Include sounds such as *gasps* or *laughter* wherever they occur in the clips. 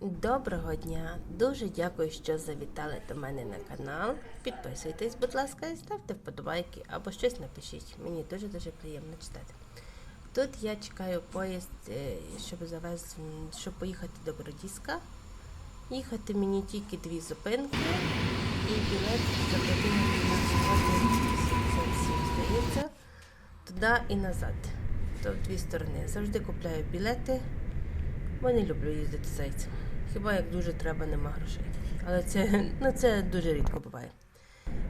Доброго дня! Дуже дякую, що завітали до мене на канал. Підписуйтесь, будь ласка, і ставте вподобайки або щось напишіть. Мені дуже дуже приємно читати. Тут я чекаю поїзд, е, щоб завез, щоб поїхати до Бродіска. Їхати мені тільки дві зупинки і білет 15 здається, туди і назад. То в дві сторони. Завжди купляю білети. Бо не люблю їздити зайцем. Хіба як дуже треба, нема грошей. Але це, ну, це дуже рідко буває.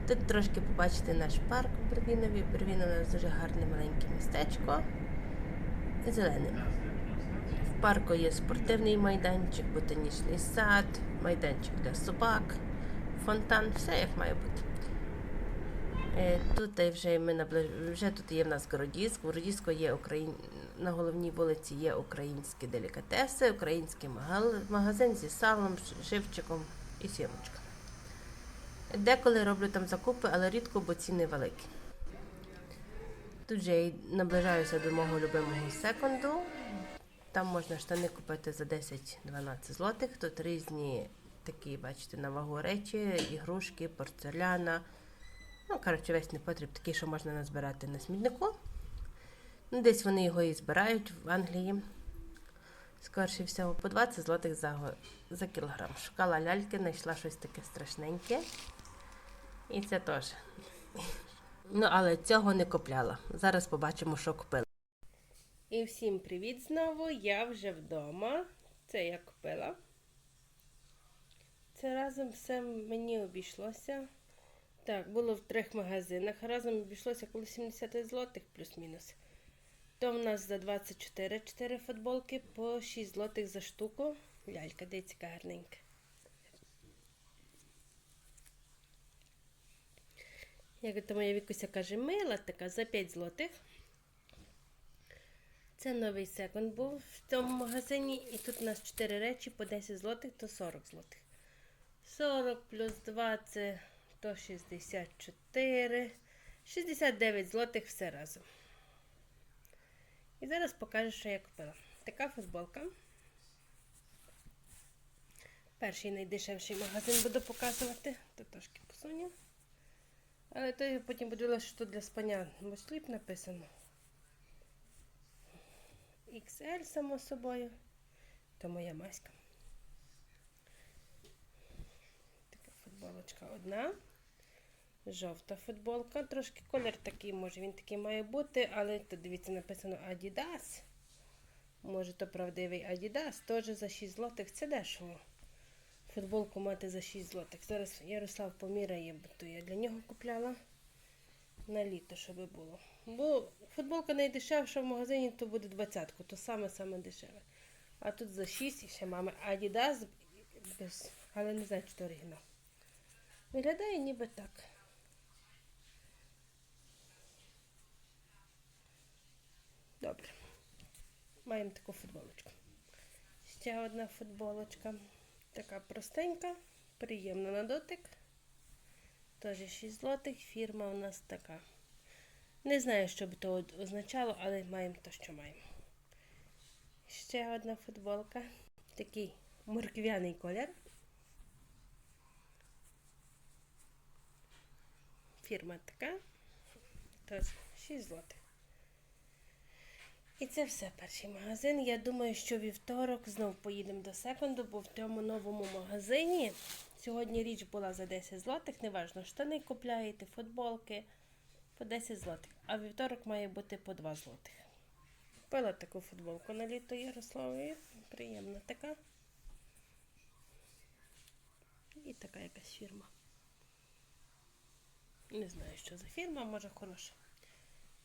Тут трошки побачите наш парк у Бервінові. Бервін у нас дуже гарне маленьке містечко. Зелене. В парку є спортивний майданчик, ботанічний сад, майданчик для собак, фонтан, все як має бути. Е, Тут вже ми наближ... вже тут є в нас Городіськ. В Городіську є Україн... на головній вулиці є українські делікатеси, український магазин зі салом, живчиком і сімочком. Деколи роблю там закупи, але рідко, бо ціни великі. Тут же я наближаюся до мого любимого секунду. Там можна штани купити за 10-12 злотих. Тут різні такі, бачите, на вагу речі, ігрушки, порцеляна. Ну, коротше, весь непотріб такий, що можна назбирати на смітнику. Ну, десь вони його і збирають в Англії. Скорше всього, по 20 злотих за, за кілограм. Шукала ляльки, знайшла щось таке страшненьке. І це теж. Ну, але цього не купляла. Зараз побачимо, що купила. І всім привіт знову. Я вже вдома. Це я купила. Це разом все мені обійшлося. Так, було в трьох магазинах. Разом обійшлося коло 70 злотих плюс-мінус. То в нас за 24 4 футболки по 6 злотих за штуку. Лялька, дивіться, гарненька. Як то моя Вікуся каже, мила така за 5 злотих. Це новий секонд був в цьому магазині. І тут у нас 4 речі по 10 злотих, то 40 злотих. 40 плюс 20 то 64. 69 злотих все разом. І зараз покажу, що я купила. Така футболка. Перший найдешевший магазин буду показувати. То трошки посуню. Але то я потім подивилася, що тут для спання бо сліп написано. XL, само собою. То моя маська. Така футболочка одна. Жовта футболка. Трошки колір такий, може він такий має бути, але тут дивіться, написано Adidas. Може, то правдивий Adidas. Теж за 6 злотих. Це дешево. Футболку мати за 6 злотих. Зараз Ярослав поміряє, то я для нього купляла на літо, щоб було. Бо футболка найдешевша в магазині, то буде 20 то саме-саме дешеве. А тут за 6 і ще мами Adidas, без, але не знаю, чи то оригінал. Виглядає ніби так. Добре. Маємо таку футболочку. Ще одна футболочка. Така простенька, приємна на дотик. Теж 6 злотих. Фірма у нас така. Не знаю, що б то означало, але маємо те, що маємо. Ще одна футболка. Такий морквяний колір. Фірма така. Теж 6 злотих. І це все перший магазин. Я думаю, що вівторок знов поїдемо до секунду, бо в тому новому магазині сьогодні річ була за 10 злотих. Неважно, штани купляєте, футболки по 10 злотих. А вівторок має бути по 2 злотих. Купила таку футболку на літо Ярославові. Приємна така. І така якась фірма. Не знаю, що за фірма, може хороша.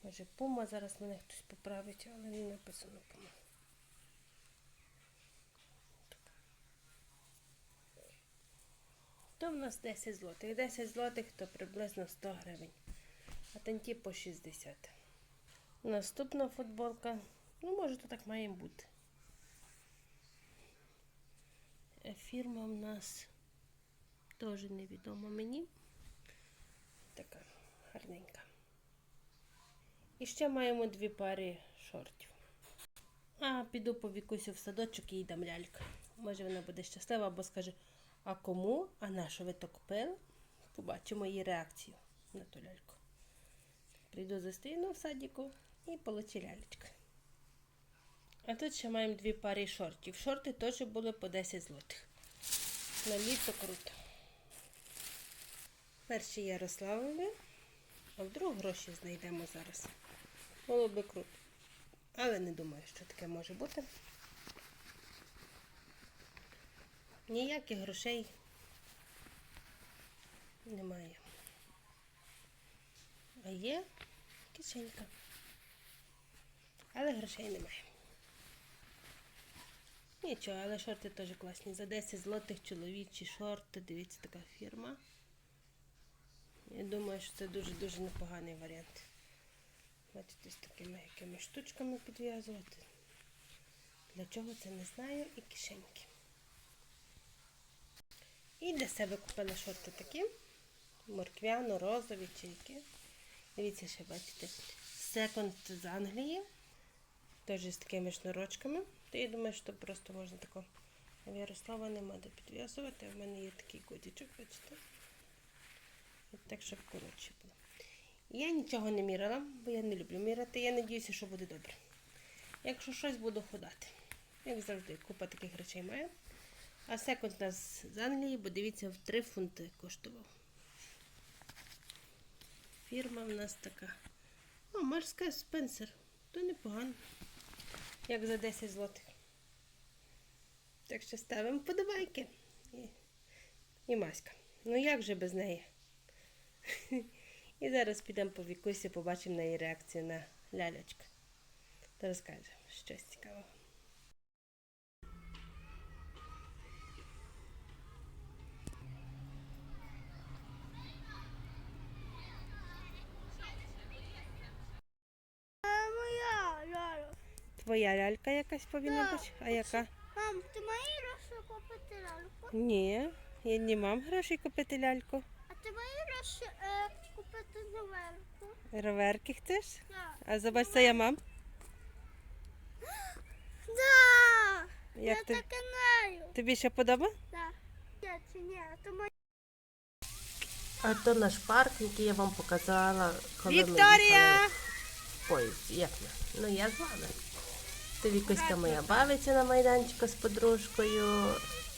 Може, пума, зараз мене хтось поправить, але не написано пума. То в нас 10 злотих. 10 злотих то приблизно 100 гривень. А танті по 60. Наступна футболка. Ну, може, то так має бути. Е, Фірма в нас теж невідома мені. Така гарненька. І ще маємо дві пари шортів. А, піду по вікусю в садочок і їй дам лялька. Може вона буде щаслива або скаже, а кому? А на що ви то купили? Побачимо її реакцію на ту ляльку. Прийду зустріну в садіку і получу лялечка. А тут ще маємо дві пари шортів. Шорти теж були по 10 злотих. На літо круто. Перші Ярославові, а вдруг гроші знайдемо зараз. Було би круто. Але не думаю, що таке може бути. Ніяких грошей немає. А є кишенька. Але грошей немає. Нічого, але шорти теж класні. За 10 злотих чоловічі шорти. Дивіться, така фірма. Я думаю, що це дуже-дуже непоганий варіант. Бачите, з такими якими штучками підв'язувати. Для чого це не знаю. І кишеньки. І для себе купила шорти такі. Морквяно-розові чи які. Дивіться, ще бачите. Секонд з Англії. Теж з такими шнурочками. То я думаю, що просто можна тако. Ярослава нема де підв'язувати, в мене є такий котичок, бачите. Так, щоб коротше було. Я нічого не міряла, бо я не люблю міряти. Я надіюся, що буде добре. Якщо щось буду ходати. Як завжди, купа таких речей маю. А секунд у нас з Англії, бо дивіться, в 3 фунти коштував. Фірма в нас така. О, морська Спенсер. То непогано. Як за 10 злотих. Так що ставимо подобайки. І, і маська. Ну як же без неї? *laughs* І зараз підемо по вікусі, побачимо на її реакцію на лялечку. Та розкаже щось цікаве. Твоя лялька якась повинна бути? А яка? Мам, ти маєш гроші купити ляльку? Ні, я не мам грошей купити ляльку. Ти маєш е, купити новельку? Роверки хочеш? Так. А забач, це я мам. *gasps* Да! Як я ти? таке знаю. Тобі ще подоба? Да. Ні, чи ні, а то моя. А то наш парк, який я вам показала, коли Вікторія! ми їхали. Як я? Ну я з вами. То Вікуська моя бавиться на майданчику з подружкою.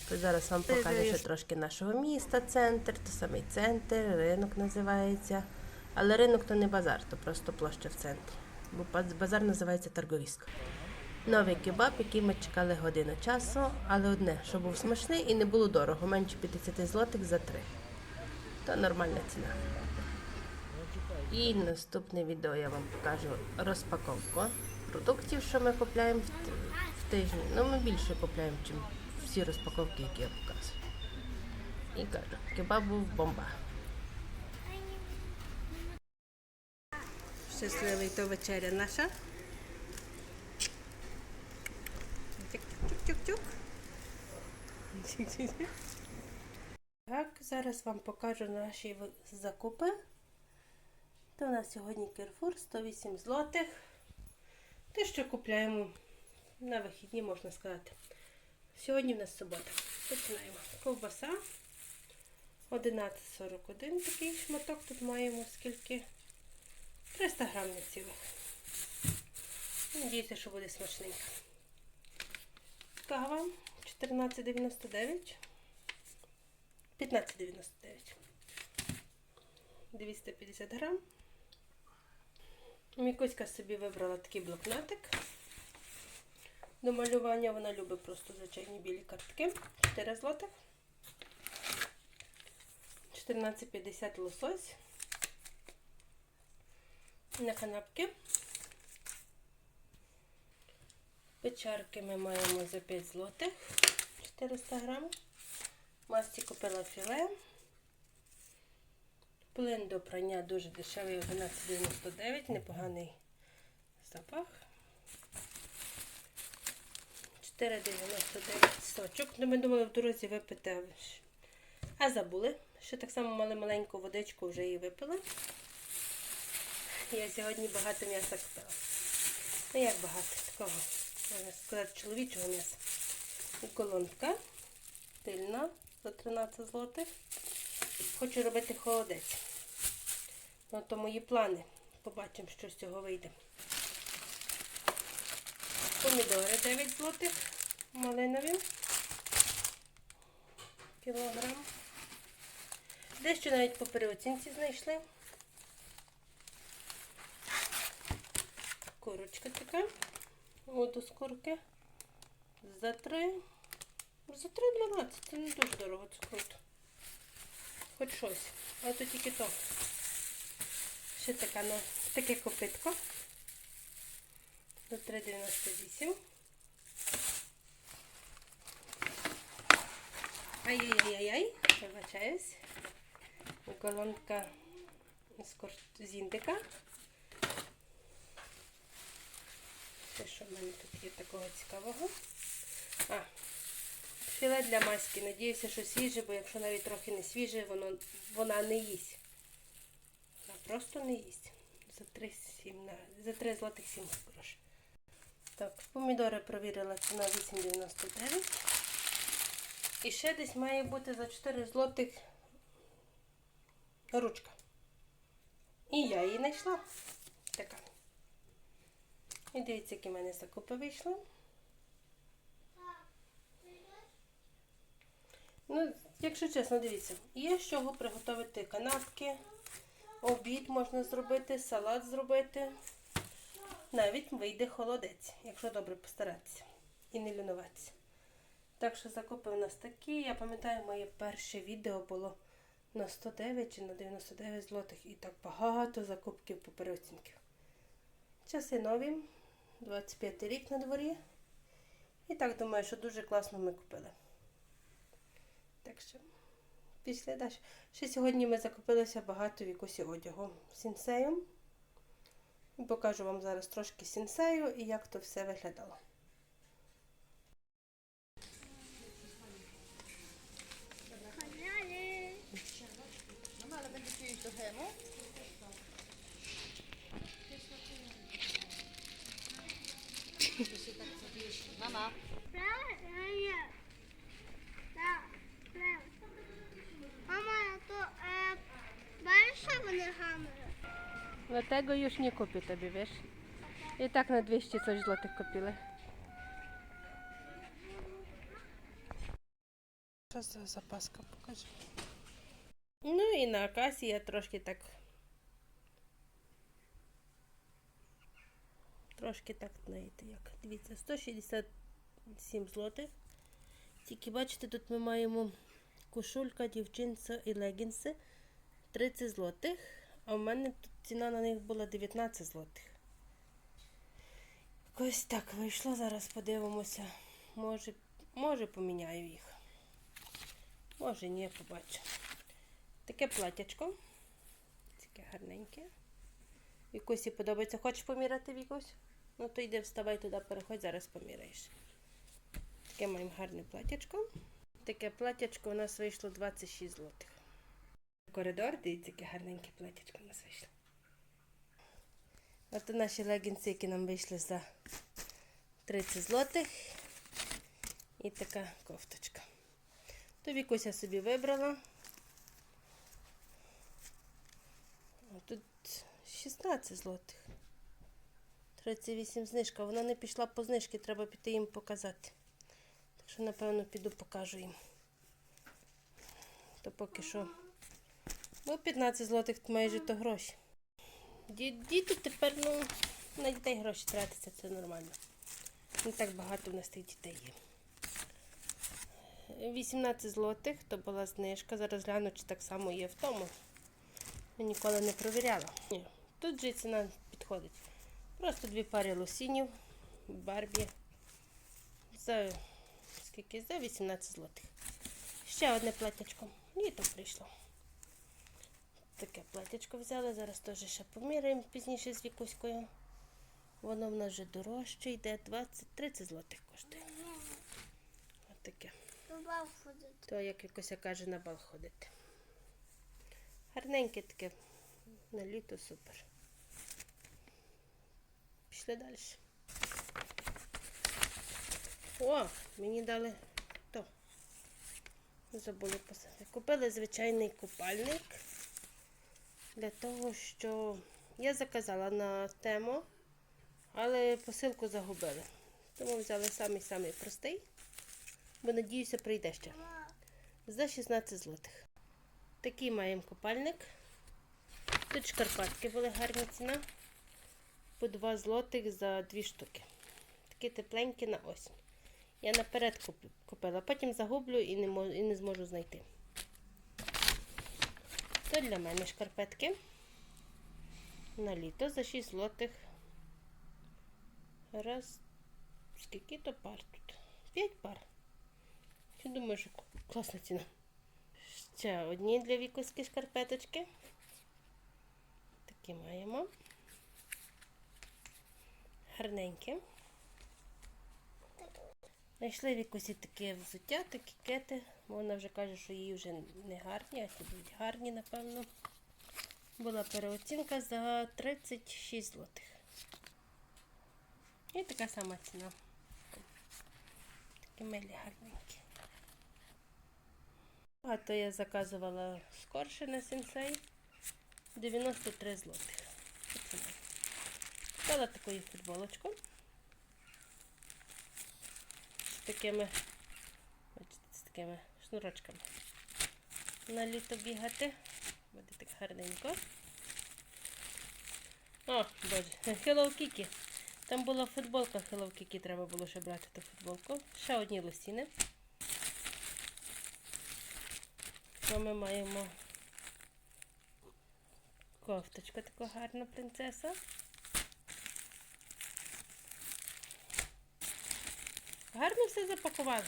То зараз вам покажу ще трошки нашого міста, центр, то самий центр, ринок називається. Але ринок то не базар, то просто площа в центрі. Бо базар називається торговіська. Новий кебаб, який ми чекали годину часу, але одне, що був смачний і не було дорого, менше 50 злотих за три. То нормальна ціна. І наступне відео я вам покажу розпаковку продуктів, що ми купляємо в, тижні. Ну, ми більше купляємо, ніж всі розпаковки, які я показую. І кажу, кебаб був бомба. Щасливий то вечеря наша. Чук-чук-чук-чук. Так, зараз вам покажу наші закупи. То у нас сьогодні Керфур 108 злотих. Те, що купляємо на вихідні, можна сказати. Сьогодні в нас субота. Починаємо. Ковбаса 11,41 такий шматок. Тут маємо скільки? 300 грам не цілих. Надіюся, що буде смачненько. Кава 14,99. 15,99. 250 грам. Мікуська собі вибрала такий блокнотик. До малювання вона любить просто звичайні білі картки. 4 злотих. 14,50 лосось. На канапки. Печарки ми маємо за 5 злотих. 400 грам. Масті купила філе. Плин до прання дуже дешевий 11,99, непоганий запах. 4,99 сочок. Ну, ми думали в дорозі випити, а забули. Ще так само мали маленьку водичку, вже її випили. Я сьогодні багато м'яса купила. Ну як багато такого, можна сказати, чоловічого м'яса. І колонка тильна за 13 злотих. Хочу робити холодець. Ну, то мої плани. Побачимо, що з цього вийде. Помідори 9 злотих. Малинові. Кілограм. Дещо навіть по переоцінці знайшли. Курочка така. От з курки. За 3. За 3,12. Це не дуже дорого, це круто. Хоч щось. А то тільки то. Ще така, ну, таке копитко. За 3,98. Ай-яй-яй-яй, вибачаюсь. Колонка з індика. Це що в мене тут є такого цікавого? А, філе для маски. Надіюся, що свіже, бо якщо навіть трохи не свіже, воно, вона не їсть. Вона просто не їсть. За 3, 7, за 3 злотих 7 грошей. Так, помідори провірила ціна 8,99. І ще десь має бути за 4 злотих ручка. І я її знайшла. Така. І дивіться, які в мене закупи вийшли. Ну, якщо чесно, дивіться, є з чого приготувати канапки, обід можна зробити, салат зробити. Навіть вийде холодець, якщо добре постаратися і не лінуватися. Так що закупи у нас такі. Я пам'ятаю, моє перше відео було на 109 чи на 99 злотих і так багато закупків по переоцінків. Часи нові, 25 рік на дворі. І так думаю, що дуже класно ми купили. Так що, після далі. Ще сьогодні ми закупилися багато в якосі одягу сінсею. Покажу вам зараз трошки сінсею і як то все виглядало. Правильно. Мама, то е, бачиш, вони гамери? Dlatego już nie kupię tobie, wiesz? I tak na 200 coś złotych kupili. Що за запаска покажи. Ну і на касі я трошки так. Трошки так, знаєте, як. Дивіться, 167 злотих. Тільки бачите, тут ми маємо кошулька, дівчинця і легінси 30 злотих. А в мене тут ціна на них була 19 злотих. Ось так вийшло. Зараз подивимося. Може, може поміняю їх. Може, ні, побачу. Таке платячко. Таке гарненьке. Вікусі подобається. Хочеш поміряти Вікусь? Ну то йди вставай туди, переходь, зараз поміряєш. Таке маємо гарне платячко. Таке платячко у нас вийшло 26 злотих. Коридор, дивіться, яке гарненьке платячко у нас вийшло. От наші легінці, які нам вийшли за 30 злотих. І така кофточка. То Вікуся собі вибрала. А тут 16 злотих. 38 знижка. Вона не пішла по знижки, треба піти їм показати. Так що, напевно, піду покажу їм. То поки що. Ну, 15 злотих майже то гроші. Ді- Діти тепер, ну, на дітей гроші тратиться, це нормально. Не так багато в нас тих дітей є. 18 злотих, то була знижка. Зараз гляну, чи так само є в тому. Я ніколи не провіряла. Ні, тут же ціна підходить. Просто дві пари лосінів, барбі. За скільки? За 18 злотих. Ще одне платячко. Літо прийшло. Таке платячко взяли. Зараз теж ще поміряємо пізніше з вікуською. Воно в нас вже дорожче йде 20-30 злотих коштує. Ось таке. То, як якось каже, на бал ходити. Гарненьке таке. На літо супер. Пішли далі. О, мені дали то. Забули посадити. Купили звичайний купальник для того, що я заказала на тему, але посилку загубили. Тому взяли самий-самий простий, бо надіюся, прийде ще. За 16 злотих. Такий маємо купальник. Тут шкарпатки були гарні ціна. По 2 злотих за 2 штуки. Такі тепленькі на осінь. Я наперед купила, потім загублю і не зможу знайти. То для мене шкарпетки. На літо за 6 злотих. Раз. Скільки то пар тут? 5 пар. Я думаю, що класна ціна. Ще одні для вікуські шкарпеточки. Такі маємо. Гарненькі. Знайшли вікусі таке взуття, такі кети. Вона вже каже, що її вже не гарні, а ті будуть гарні, напевно. Була переоцінка за 36 злотих. І така сама ціна. Такі милі гарненькі. А то я заказувала скорше на сенсей. 93 злотих. Дала таку футболочку. Такими, бачите, з такими шнурочками. На літо бігати. Буде так гарненько. О, боже, Hello Kitty. Там була футболка Hello Kitty, треба було ще брати ту футболку. Ще одні лосіни. Що ми маємо? Кофточка така гарна принцеса. Гарно все запакували.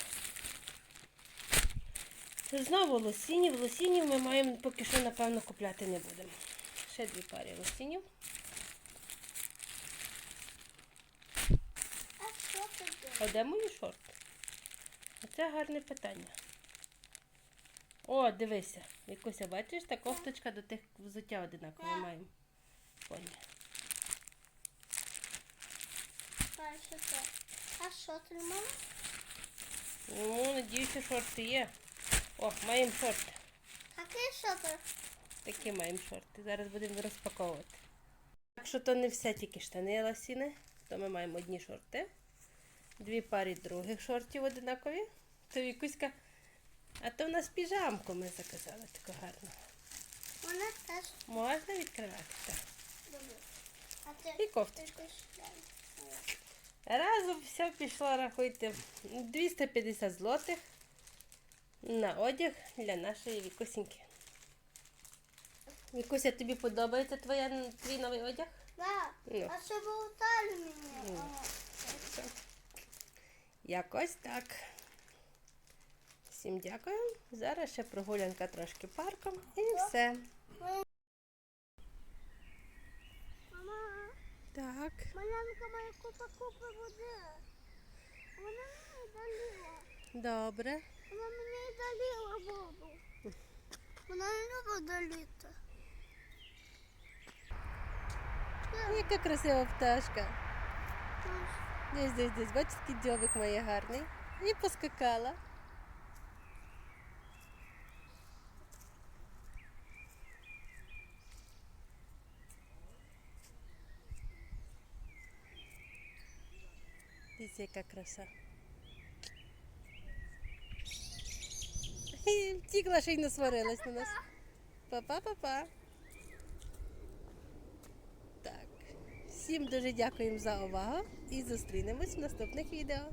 Це Знову лосінів. Лосінів ми маємо поки що, напевно, купляти не будемо. Ще дві пари лосінів. А що таке? А де мої шорти? Оце гарне питання. О, дивися. Якуся, бачиш, та кофточка до тих взуття одинаково маємо. Поні. А що ти мама? Ну, надіюся, шорти є. О, маємо шорти. Який що ти? Такі маємо шорти. Зараз будемо розпаковувати. Так що то не все тільки штани ласіни, то ми маємо одні шорти, дві пари других шортів одинакові. То якуська. А то в нас піжамку ми заказали таку гарну. Вона теж Можна відкривати? Так. добре. А ти І кофточку. Разом все пішло, рахуйте, 250 злотих на одяг для нашої Вікусіньки. Вікуся, тобі подобається твоя, твій новий одяг? Да. Ну. А що болтали мені? Ага. Якось так. Всім дякую. Зараз ще прогулянка трошки парком і все. Мама, Так. малянка моя купа купа води. Вона мені долила. Добре. Вона мені долила воду. Вона не любить доліти. Яка красива пташка. Десь, десь, десь, бачиш, який дзьобик має гарний. І поскакала. Дивіться, яка краса. Втікла, ще й насварилась на нас. Па-па-па-па. Так. Всім дуже дякуємо за увагу і зустрінемось в наступних відео.